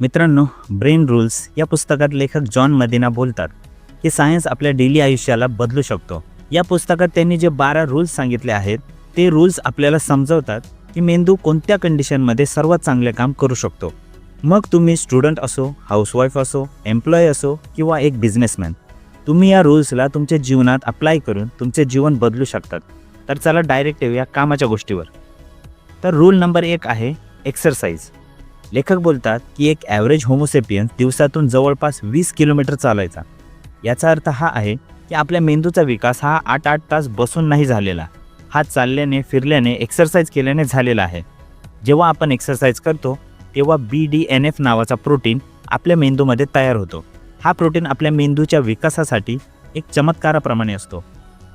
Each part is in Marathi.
मित्रांनो ब्रेन रूल्स या पुस्तकात लेखक जॉन मदिना बोलतात की सायन्स आपल्या डेली आयुष्याला बदलू शकतो. या पुस्तकात त्यांनी जे बारा रूल्स सांगितले आहेत ते रूल्स आपल्याला समजवतात की मेंदू कोणत्या कंडिशनमध्ये सर्वात चांगले काम करू शकतो. मग तुम्ही स्टुडंट असो हाऊसवाईफ असो एम्प्लॉय असो किंवा एक बिझनेसमॅन तुम्ही या रूल्सला तुमच्या जीवनात अप्लाय करून तुमचे जीवन बदलू शकतात. तर चला डायरेक्ट येऊया कामाच्या गोष्टीवर. तर रूल नंबर एक आहे एक्सरसाइज लेखक बोलतात की एक ॲव्हरेज होमोसेपियन दिवसातून जवळपास वीस किलोमीटर चालायचा. याचा अर्थ हा आहे की आपल्या मेंदूचा विकास हा आठ आठ तास बसून नाही झालेला. हा चालल्याने फिरल्याने एक्सरसाइज केल्याने झालेला आहे. जेव्हा आपण एक्सरसाइज करतो तेव्हा बी डी एन एफ नावाचा प्रोटीन आपल्या मेंदूमध्ये तयार होतो. हा प्रोटीन आपल्या मेंदूच्या विकासासाठी एक चमत्काराप्रमाणे असतो.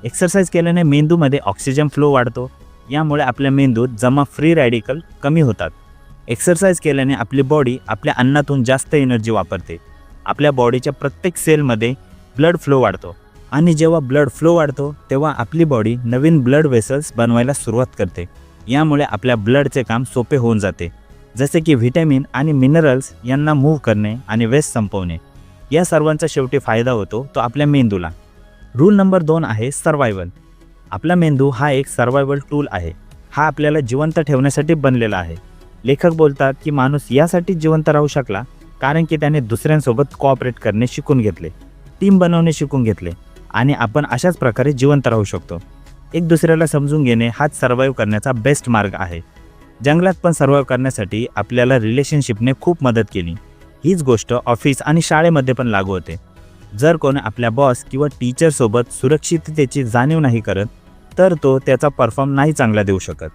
एक्सरसाइज केल्याने मेंदूमध्ये ऑक्सिजन फ्लो वाढतो. यामुळे आपल्या मेंदूत जमा फ्री रॅडिकल कमी होतात. एक्सरसाइज केल्याने आपली बॉडी आपल्या अन्नातून जास्त एनर्जी वापरते. आपल्या बॉडीच्या प्रत्येक सेलमध्ये ब्लड फ्लो वाढतो. आणि जेव्हा ब्लड फ्लो वाढतो तेव्हा आपली बॉडी नवीन ब्लड वेसल्स बनवायला सुरुवात करते. यामुळे आपल्या ब्लडचे काम सोपे होऊन जाते. जसे की व्हिटॅमिन आणि मिनरल्स यांना मूव्ह करणे आणि वेस्ट संपवणे. या सर्वांचा शेवटी फायदा होतो तो आपल्या मेंदूला. रूल नंबर दोन आहे सर्वायवल. आपला मेंदू हा एक सर्वायवल टूल आहे. हा आपल्याला जिवंत ठेवण्यासाठी बनलेला आहे. लेखक बोलतात की माणूस यासाठी जिवंत राहू शकला कारण की त्याने दुसऱ्यांसोबत कॉपरेट करणे शिकून घेतले. टीम बनवणे शिकून घेतले. आणि आपण अशाच प्रकारे जिवंत राहू शकतो. एक दुसऱ्याला समजून घेणे हाच सर्वाईव्ह करण्याचा बेस्ट मार्ग आहे. जंगलात पण सर्वाईव्ह करण्यासाठी आपल्याला रिलेशनशिपने खूप मदत केली. हीच गोष्ट ऑफिस आणि शाळेमध्ये पण लागू होते. जर कोण आपल्या बॉस किंवा टीचरसोबत सुरक्षिततेची जाणीव नाही करत तर तो त्याचा परफॉर्म नाही चांगला देऊ शकत.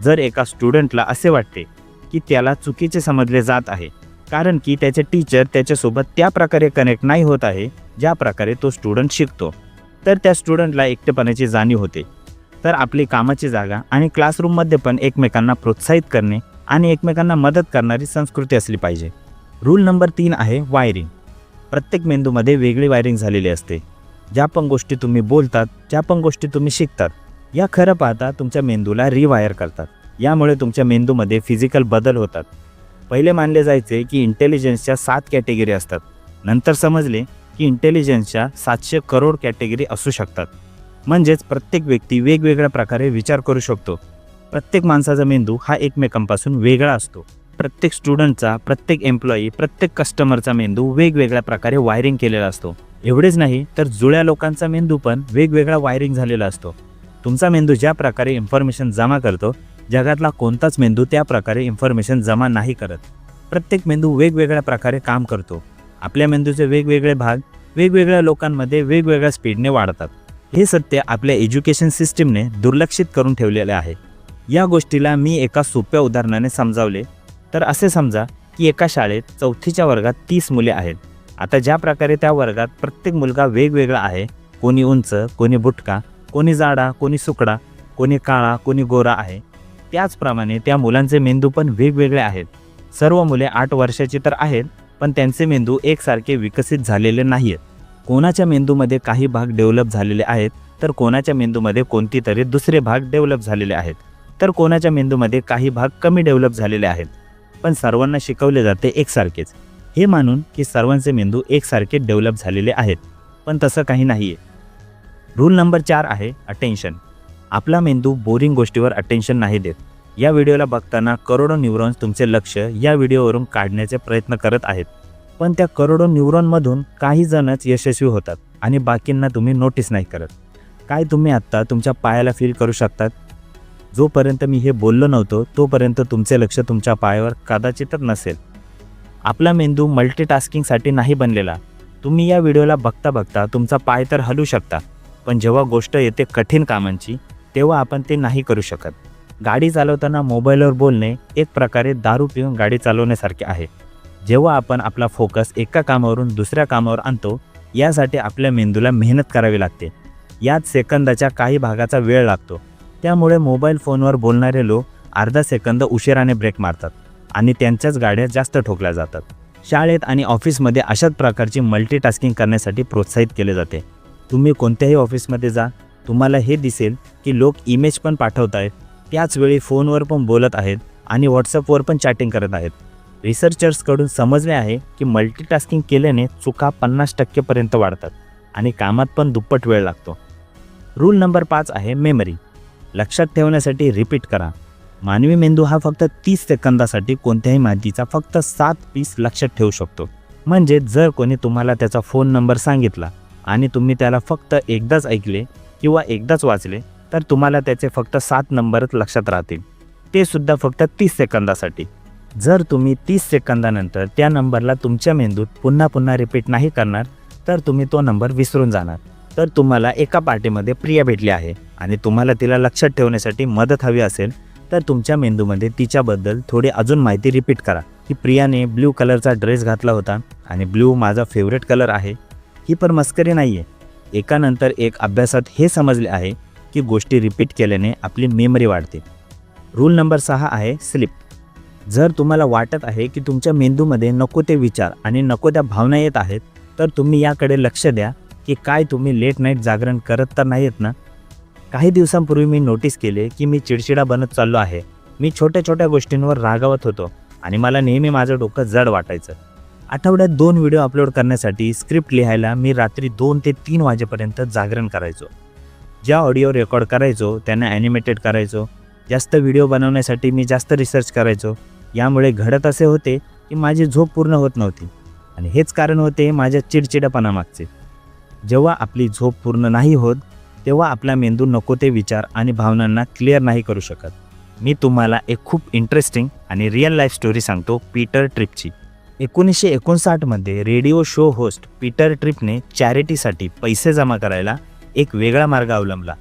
जर एका स्टुडंटला असे वाटते की त्याला चुकीचे समजले जात आहे. कारण की त्याचे टीचर त्याच्यासोबत त्या प्रकारे कनेक्ट नाही होत आहे ज्या प्रकारे तो स्टुडंट शिकतो. तर त्या स्टुडंटला एकटेपणाची जाणीव होते. तर आपली कामाची जागा आणि क्लासरूममध्ये पण एकमेकांना प्रोत्साहित करणे आणि एकमेकांना मदत करणारी संस्कृती असली पाहिजे. रूल नंबर तीन आहे वायरिंग प्रत्येक मेंदूमध्ये वेगळी वायरिंग झालेली असते. ज्या पण गोष्टी तुम्ही बोलतात ज्या पण गोष्टी तुम्ही शिकतात या खरं पाहता तुमच्या मेंदूला रिवायर करतात. यामुळे तुमच्या मेंदूमध्ये फिजिकल बदल होतात. पहिले मानले जायचे की इंटेलिजन्सच्या सात कॅटेगरी असतात. नंतर समजले की इंटेलिजन्सच्या सातशे करोड कॅटेगरी असू शकतात. म्हणजेच प्रत्येक व्यक्ती वेगवेगळ्या प्रकारे विचार करू शकतो. प्रत्येक माणसाचा मेंदू हा एकमेकांपासून वेगळा असतो. प्रत्येक स्टुडंटचा प्रत्येक एम्प्लॉई प्रत्येक कस्टमरचा मेंदू वेगवेगळ्या प्रकारे वायरिंग केलेला असतो. एवढेच नाही तर जुळ्या लोकांचा मेंदू पण वेगवेगळा वायरिंग झालेला असतो. तुमचा मेंदू ज्या प्रकारे इन्फॉर्मेशन जमा करतो जगातला कोणताच मेंदू त्या प्रकारे इन्फॉर्मेशन जमा नाही करत. प्रत्येक मेंदू वेगवेगळ्या प्रकारे काम करतो. आपल्या मेंदूचे वेगवेगळे भाग वेगवेगळ्या लोकांमध्ये वेगवेगळ्या स्पीडने वाढतात. हे सत्य आपल्या एज्युकेशन सिस्टीमने दुर्लक्षित करून ठेवलेले आहे. या गोष्टीला मी एका सोप्या उदाहरणाने समजावले. तर असे समजा की एका शाळेत चौथीच्या वर्गात तीस मुले आहेत. आता ज्या प्रकारे त्या वर्गात प्रत्येक मुलगा वेगवेगळा आहे. कोणी उंच कोणी बुटका कोणी जाडा कोणी सुकडा कोणी काळा कोणी गोरा आहे. त्याचप्रमाणे त्या मुलांचे मेंदू पण वेगवेगळे आहेत. सर्व मुले आठ वर्षाची तर आहेत पण त्यांचे मेंदू एकसारखे विकसित झालेले नाही आहेत कोणाच्या मेंदूमध्ये काही भाग डेव्हलप झालेले आहेत तर कोणाच्या मेंदूमध्ये कोणती तरी दुसरे भाग डेव्हलप झालेले आहेत. तर कोणाच्या मेंदूमध्ये काही भाग कमी डेव्हलप झालेले आहेत. पण सर्वांना शिकवले जाते एकसारखेच. हे मानून की सर्वांचे मेंदू एकसारखे डेव्हलप झालेले आहेत पण तसं काही नाही आहे रूल नंबर चार आहे अटेन्शन. आपला मेंदू बोरिंग गोष्टीवर अटेन्शन नाही देत. या व्हिडिओला बघताना करोडो न्यूरॉन्स तुमचे लक्ष या व्हिडिओवरून काढण्याचे प्रयत्न करत आहेत. पण त्या करोडो न्यूरॉनमधून काही जणच यशस्वी होतात आणि बाकींना तुम्ही नोटीस नाही करत. काय तुम्ही आत्ता तुमच्या पायाला फील करू शकतात? जोपर्यंत मी हे बोललो नव्हतो तोपर्यंत तुमचे लक्ष तुमच्या पायावर कदाचितच नसेल. आपला मेंदू मल्टीटास्किंगसाठी नाही बनलेला. तुम्ही या व्हिडिओला बघता बघता तुमचा पाय तर हलू शकता. पण जेव्हा गोष्ट येते कठीण कामांची तेव्हा आपण ते नाही करू शकत. गाडी चालवताना मोबाईलवर बोलणे एक प्रकारे दारू पिऊन गाडी चालवण्यासारखे आहे. जेव्हा आपण आपला फोकस एका कामावरून दुसऱ्या कामावर आणतो यासाठी आपल्या मेंदूला मेहनत करावी लागते. यात सेकंदाच्या काही भागाचा वेळ लागतो. त्यामुळे मोबाईल फोनवर बोलणारे लोक अर्धा सेकंद उशिराने ब्रेक मारतात आणि त्यांच्याच गाड्या जास्त ठोकल्या जातात. शाळेत आणि ऑफिसमध्ये अशाच प्रकारची मल्टीटास्किंग करण्यासाठी प्रोत्साहित केले जाते. तुम्ही कोणत्याही ऑफिसमध्ये जा तुम्हाला हे दिसेल की लोक इमेज पण पाठवत आहेत त्याच वेळी फोनवर पण बोलत आहेत आणि व्हॉट्सअपवर पण चॅटिंग करत आहेत. रिसर्चर्सकडून समजले आहे की मल्टीटास्किंग केल्याने चुका पन्नास टक्केपर्यंत वाढतात आणि कामात पण दुप्पट वेळ लागतो. रूल नंबर पाच आहे मेमरी लक्षात ठेवण्यासाठी रिपीट करा. मानवी मेंदू हा फक्त तीस सेकंदासाठी कोणत्याही माहितीचा फक्त सात पीस लक्षात ठेवू शकतो. म्हणजे जर कोणी तुम्हाला त्याचा फोन नंबर सांगितला आणि तुम्ही त्याला फक्त एकदाच ऐकले किंवा एकदाच वाचले तर तुम्हाला त्याचे फक्त सात नंबरच लक्षात राहतील. ते सुद्धा फक्त तीस सेकंदासाठी. जर तुम्ही तीस सेकंदानंतर त्या नंबरला तुमच्या मेंदूत पुन्हा पुन्हा रिपीट नाही करणार तर तुम्ही तो नंबर विसरून जाणार. तर तुम्हाला एका पार्टीमध्ये प्रिया भेटली आहे आणि तुम्हाला तिला लक्षात ठेवण्यासाठी मदत हवी असेल तर तुमच्या मेंदूमध्ये तिच्याबद्दल थोडी अजून माहिती रिपीट करा. की प्रियाने ब्ल्यू कलरचा ड्रेस घातला होता आणि ब्ल्यू माझा फेवरेट कलर आहे. ही पण मस्करी नाही आहे एकानंतर एक अभ्यासात हे समजले आहे की गोष्टी रिपीट केल्याने आपली मेमरी वाढते. रूल नंबर सहा आहे स्लिप जर तुम्हाला वाटत आहे की तुमच्या मेंदूमध्ये नको ते विचार आणि नको त्या भावना येत आहेत तर तुम्ही याकडे लक्ष द्या की काय तुम्ही लेट नाईट जागरण करत तर नाहीत ना? काही दिवसांपूर्वी मी नोटीस केले की मी चिडचिडा बनत चाललो आहे. मी छोट्या छोट्या गोष्टींवर रागावत होतो आणि मला नेहमी माझं डोकं जड वाटायचं. आठवड्यात दोन व्हिडिओ अपलोड करण्यासाठी स्क्रिप्ट लिहायला मी रात्री दोन ते तीन वाजेपर्यंत जागरण करायचो. ज्या ऑडिओ रेकॉर्ड करायचो त्यांना ॲनिमेटेड करायचो. जास्त व्हिडिओ बनवण्यासाठी मी जास्त रिसर्च करायचो. यामुळे घडत असे होते की माझी झोप पूर्ण होत नव्हती. आणि हेच कारण होते माझ्या चिडचिडपणामागचे. जेव्हा आपली झोप पूर्ण नाही होत तेव्हा आपला मेंदू नको ते विचार आणि भावनांना क्लिअर नाही करू शकत. मी तुम्हाला एक खूप इंटरेस्टिंग आणि रिअल लाईफ स्टोरी सांगतो पीटर ट्रिपची एकोणीसशे एकोणसाठमध्ये रेडिओ शो होस्ट पीटर ट्रिपने चॅरिटीसाठी पैसे जमा करायला एक वेगळा मार्ग अवलंबला.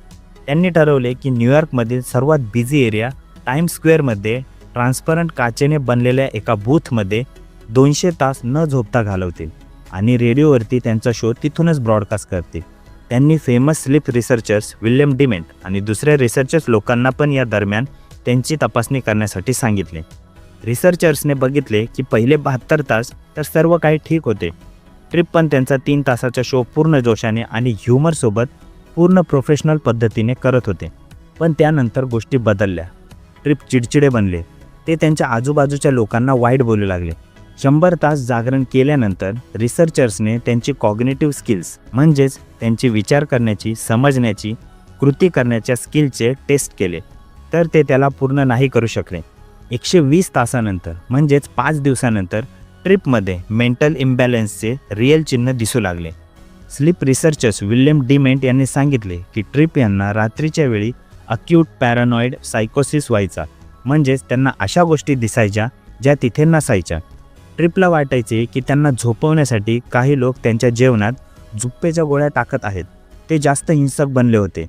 त्यांनी ठरवले की न्यूयॉर्कमधील सर्वात बिझी एरिया टाइम स्क्वेअरमध्ये ट्रान्सपरंट काचेने बनलेल्या एका बूथमध्ये दोनशे तास न झोपता घालवतील आणि रेडिओवरती त्यांचा शो तिथूनच ब्रॉडकास्ट करतील. त्यांनी famous sleep researchers William Dement आणि दुसऱ्या रिसर्चर्स लोकांना पण या दरम्यान त्यांची तपासणी करण्यासाठी सांगितले. रिसर्चर्सने बघितले की पहिले बहात्तर तास तर सर्व काही ठीक होते. ट्रिप पण त्यांचा तीन तासाचा शो पूर्ण जोशाने आणि ह्युमरसोबत पूर्ण प्रोफेशनल पद्धतीने करत होते. पण त्यानंतर गोष्टी बदलल्या. ट्रिप चिडचिडे बनले. ते त्यांच्या आजूबाजूच्या लोकांना वाईट बोलू लागले. शंभर तास जागरण केल्यानंतर रिसर्चर्सने त्यांची कॉग्नेटिव्ह स्किल्स म्हणजेच त्यांची विचार करण्याची समजण्याची कृती करण्याच्या स्किलचे टेस्ट केले. तर ते त्याला पूर्ण नाही करू शकले. एकशे वीस तासानंतर म्हणजेच पाच दिवसानंतर ट्रिपमध्ये मेंटल इम्बॅलन्सचे रिअल चिन्ह दिसू लागले. स्लीप रिसर्चर्स विल्यम डिमेंट यांनी सांगितले की ट्रिप यांना रात्रीच्या वेळी अक्यूट पॅरानॉइड सायकोसिस व्हायचा. म्हणजेच त्यांना अशा गोष्टी दिसायच्या ज्या तिथे नसायच्या. ट्रिपला वाटायचे की त्यांना झोपवण्यासाठी काही लोक त्यांच्या जेवणात झुप्पेच्या गोळ्या टाकत आहेत. ते जास्त हिंसक बनले होते.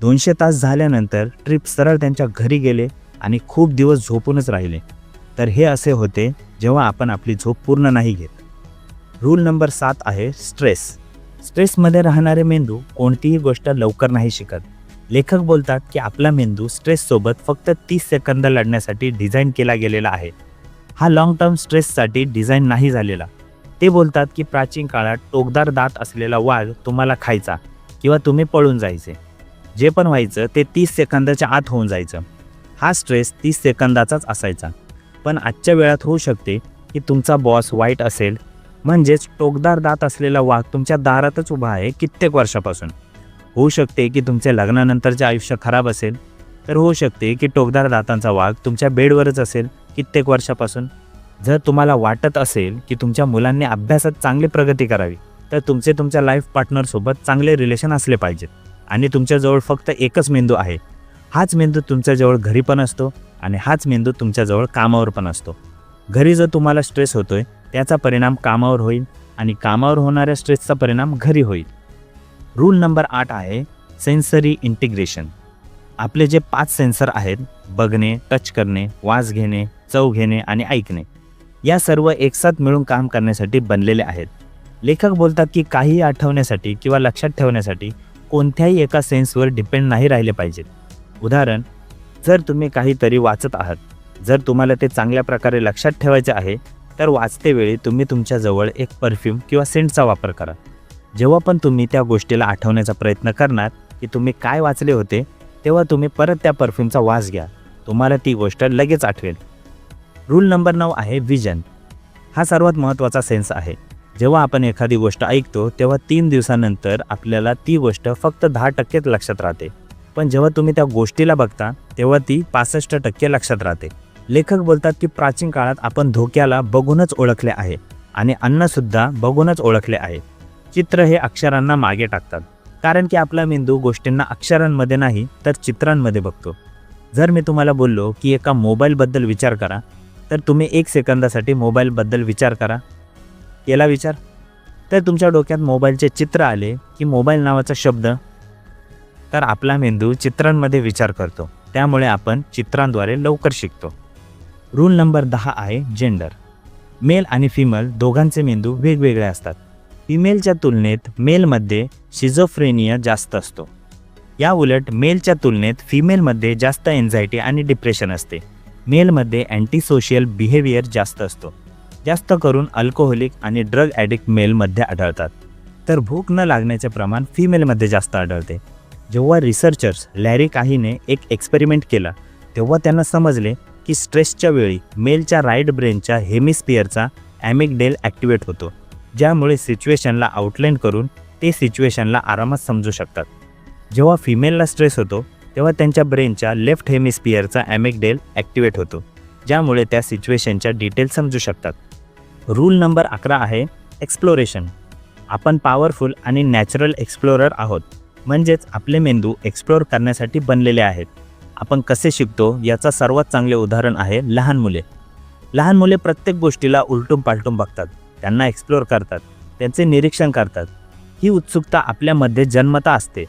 दोनशे तास झाल्यानंतर ट्रिप सरळ त्यांच्या घरी गेले आणि खूप दिवस झोपूनच राहिले. तर हे असे होते जेव्हा आपण आपली झोप पूर्ण नाही घेत. रूल नंबर सात आहे स्ट्रेस स्ट्रेसमध्ये राहणारे मेंदू कोणतीही गोष्ट लवकर नाही शिकत. लेखक बोलतात की आपला मेंदू स्ट्रेससोबत फक्त तीस सेकंद लढण्यासाठी डिझाईन केला गेलेला आहे. हा लाँग टर्म स्ट्रेससाठी डिझाईन नाही झालेला. ते बोलतात की प्राचीन काळात टोकदार दात असलेला वाघ तुम्हाला खायचा किंवा तुम्ही पळून जायचे. जे पण व्हायचं ते तीस सेकंदाच्या आत होऊन जायचं. हा स्ट्रेस तीस सेकंदाचाच असायचा. पण आजच्या वेळात होऊ शकते की तुमचा बॉस वाईट असेल म्हणजेच टोकदार दात असलेला वाघ तुमच्या दारातच उभा आहे कित्येक वर्षापासून. होऊ शकते की तुमचे लग्नानंतरचे आयुष्य खराब असेल तर होऊ शकते की टोकदार दातांचा वाघ तुमच्या बेडवरच असेल कित्येक वर्षापासून. जर तुम्हाला वाटत असेल की तुमच्या मुलांनी अभ्यासात चांगली प्रगती करावी तर तुमचे तुमच्या लाईफ पार्टनरसोबत चांगले रिलेशन असले पाहिजेत. आणि तुमच्याजवळ फक्त एकच मेंदू आहे हाच मेंदू तुमच्याजवळ घरी पण असतो आणि हाच मेंदू तुमच्याजवळ कामावर पण असतो. घरी जर तुम्हाला स्ट्रेस होतोय त्याचा परिणाम कामावर होईल आणि कामावर होणाऱ्या स्ट्रेसचा परिणाम घरी होईल. रूल नंबर आठ आहे सेन्सरी इंटिग्रेशन आपले जे पाच सेन्सर आहेत बघणे टच करणे वास घेणे चव घेणे आणि ऐकणे या सर्व एकसाथ मिळून काम करण्यासाठी बनलेले आहेत. लेखक बोलतात की काही आठवण्यासाठी किंवा लक्षात ठेवण्यासाठी कोणत्याही एका सेन्सवर डिपेंड नाही राहिले पाहिजेत. उदाहरण जर तुम्ही काहीतरी वाचत आहात जर तुम्हाला ते चांगल्या प्रकारे लक्षात ठेवायचे आहे तर वाचतेवेळी तुम्ही तुमच्याजवळ एक परफ्यूम किंवा सेंटचा वापर करा. जेव्हा पण तुम्ही त्या गोष्टीला आठवण्याचा प्रयत्न करणार की तुम्ही काय वाचले होते तेव्हा तुम्ही परत त्या परफ्यूमचा वास घ्या. तुम्हाला ती गोष्ट लगेच आठवेल. रूल नंबर नऊ आहे विजन. हा सर्वात महत्त्वाचा सेन्स आहे. जेव्हा आपण एखादी गोष्ट ऐकतो तेव्हा तीन दिवसानंतर आपल्याला ती गोष्ट फक्त दहा टक्केच लक्षात राहते. पण जेव्हा तुम्ही त्या गोष्टीला बघता तेव्हा ती पासष्ट टक्के लक्षात राहते. लेखक बोलतात की प्राचीन काळात आपण धोक्याला बघूनच ओळखले आहे आणि अन्नसुद्धा बघूनच ओळखले आहे. चित्र हे अक्षरांना मागे टाकतात. कारण की आपला मेंदू गोष्टींना अक्षरांमध्ये नाही तर चित्रांमध्ये बघतो. जर मी तुम्हाला बोललो की एका मोबाईलबद्दल विचार करा तर तुम्ही एक सेकंदासाठी मोबाईलबद्दल विचार करा. केला विचार? तर तुमच्या डोक्यात मोबाईलचे चित्र आले की मोबाईल नावाचा शब्द तर आपला मेंदू चित्रांमध्ये विचार करतो. त्यामुळे आपण चित्रांद्वारे लवकर शिकतो. रूल नंबर दहा आहे जेंडर मेल आणि फिमेल दोघांचे मेंदू वेगवेगळे असतात. फिमेलच्या तुलनेत मेलमध्ये शिझोफ्रेनिया जास्त असतो. या उलट मेलच्या तुलनेत फिमेलमध्ये जास्त एन्झायटी आणि डिप्रेशन असते. मेलमध्ये अँटी सोशियल बिहेवियर जास्त असतो. जास्त करून अल्कोहोलिक आणि ड्रग ॲडिक्ट मेलमध्ये आढळतात. तर भूक न लागण्याचे प्रमाण फिमेलमध्ये जास्त आढळते. जेव्हा रिसर्चर्स लॅरी काहीने एक एक्सपेरिमेंट केला तेव्हा त्यांना समजले की स्ट्रेसच्या वेळी मेलच्या राईट ब्रेनच्या हेमिस्पियरचा ॲमिकडेल ॲक्टिवेट होतो ज्यामुळे सिच्युएशनला आउटलाईन करून ते सिच्युएशनला आरामात समजू शकतात. जेव्हा फिमेलला स्ट्रेस होतो तेव्हा त्यांच्या ब्रेनच्या लेफ्ट हेमिस्पियरचा ॲमिकडेल ॲक्टिवेट होतो ज्यामुळे त्या सिच्युएशनच्या डिटेल समजू शकतात. रूल नंबर अकरा आहे एक्सप्लोरेशन आपण पॉवरफुल आणि नॅचरल एक्सप्लोरर आहोत. म्हणजेच आपले मेंदू एक्सप्लोर करण्यासाठी बनलेले आहेत. आपण कसे शिकतो याचा सर्वात चांगले उदाहरण आहे लहान मुले. लहान मुले प्रत्येक गोष्टीला उलटून पालटून बघतात. त्यांना एक्सप्लोर करतात. त्यांचे निरीक्षण करतात. ही उत्सुकता आपल्यामध्ये जन्मता असते.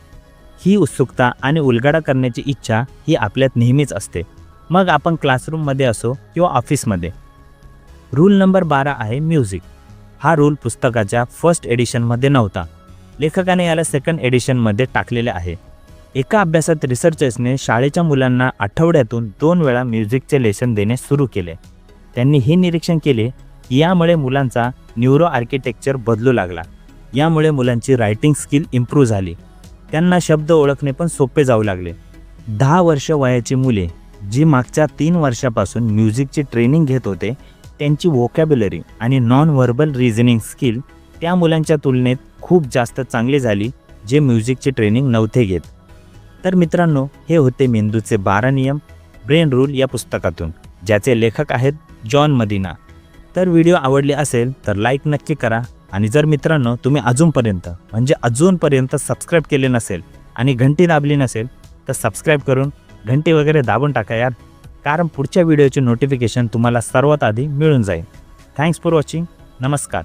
ही उत्सुकता आणि उलगडा करण्याची इच्छा ही आपल्यात नेहमीच असते. मग आपण क्लासरूममध्ये असो किंवा ऑफिसमध्ये रूल नंबर बारा आहे म्युझिक हा रूल पुस्तकाच्या फर्स्ट एडिशनमध्ये नव्हता. लेखकाने याला सेकंड एडिशनमध्ये टाकलेले आहे. एका अभ्यासात रिसर्चर्सने शाळेच्या मुलांना आठवड्यातून दोन वेळा म्युझिकचे लेसन देणे सुरू केले. त्यांनी हे निरीक्षण केले की यामुळे मुलांचा न्यूरो आर्किटेक्चर बदलू लागला. यामुळे मुलांची रायटिंग स्किल इम्प्रूव्ह झाली. त्यांना शब्द ओळखणे पण सोपे जाऊ लागले. दहा वर्ष वयाची मुले जी मागच्या तीन वर्षापासून म्युझिकची ट्रेनिंग घेत होते त्यांची वोकॅब्युलरी आणि नॉन व्हर्बल रिझनिंग स्किल त्या मुलांच्या तुलनेत खूप जास्त चांगली झाली जे म्युझिकची ट्रेनिंग नव्हते घेत. तर मित्रांनो हे होते मेंदूचे बारा नियम ब्रेन रूल या पुस्तकातून ज्याचे लेखक आहेत जॉन मदिना. तर व्हिडिओ आवडले असेल तर लाईक नक्की करा आणि जर मित्रांनो तुम्ही अजूनपर्यंत म्हणजे अजूनपर्यंत सबस्क्राईब केले नसेल आणि घंटी दाबली नसेल तर सबस्क्राईब करून घंटी वगैरे दाबून टाका यार कारण पुढच्या व्हिडिओचे नोटिफिकेशन तुम्हाला सर्वात आधी मिळून जाईल. Thanks for watching. नमस्कार.